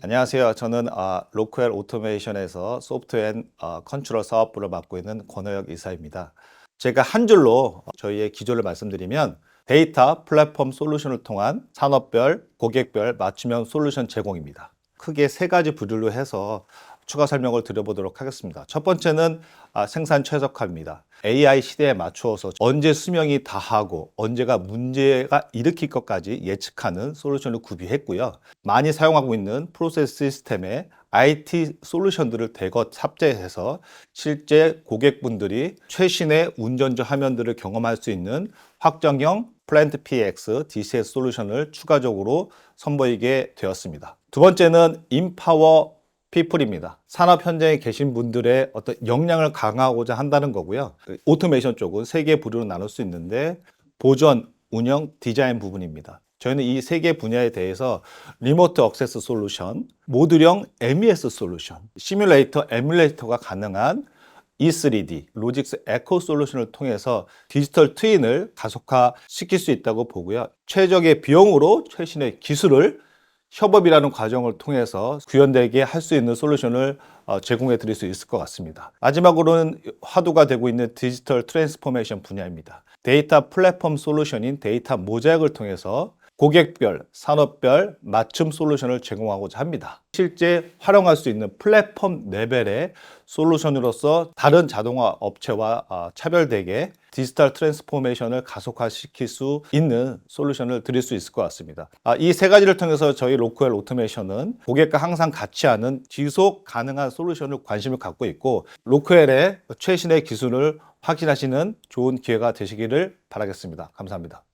안녕하세요. 저는 아, 로크웰 오토메이션에서 소프트웨어 앤 어, 컨트롤 사업부를 맡고 있는 권호혁 이사입니다. 제가 한 줄로 저희의 기조를 말씀드리면 데이터 플랫폼 솔루션을 통한 산업별, 고객별 맞춤형 솔루션 제공입니다. 크게 세 가지 부류로 해서 추가 설명을 드려보도록 하겠습니다. 첫 번째는 아, 생산 최적화입니다. AI 시대에 맞추어서 언제 수명이 다하고 언제가 문제가 일으킬 것까지 예측하는 솔루션을 구비했고요. 많이 사용하고 있는 프로세스 시스템에 IT 솔루션들을 대거 탑재해서 실제 고객분들이 최신의 운전자 화면들을 경험할 수 있는 확정형 플랜트 PX DCS 솔루션을 추가적으로 선보이게 되었습니다. 두 번째는 인파워 피플입니다. 산업 현장에 계신 분들의 어떤 역량을 강화하고자 한다는 거고요. 그 오토메이션 쪽은 세 개 부류로 나눌 수 있는데 보전, 운영, 디자인 부분입니다. 저희는 이 세 개 분야에 대해서 리모트 억세스 솔루션, 모듈형 MES 솔루션, 시뮬레이터, 에뮬레이터가 가능한 E3D, 로직스 에코 솔루션을 통해서 디지털 트윈을 가속화 시킬 수 있다고 보고요. 최적의 비용으로 최신의 기술을 협업이라는 과정을 통해서 구현되게 할 수 있는 솔루션을 어, 제공해 드릴 수 있을 것 같습니다. 마지막으로는 화두가 되고 있는 디지털 트랜스포메이션 분야입니다. 데이터 플랫폼 솔루션인 데이터 모자이크를 통해서 고객별, 산업별 맞춤 솔루션을 제공하고자 합니다. 실제 활용할 수 있는 플랫폼 레벨의 솔루션으로서 다른 자동화 업체와 어, 차별되게 디지털 트랜스포메이션을 가속화시킬 수 있는 솔루션을 드릴 수 있을 것 같습니다. 아, 이세 가지를 통해서 저희 로크웰 오토메이션은 고객과 항상 같이 하는 지속 가능한 솔루션을 관심을 갖고 있고 로크웰의 최신의 기술을 확인하시는 좋은 기회가 되시기를 바라겠습니다. 감사합니다.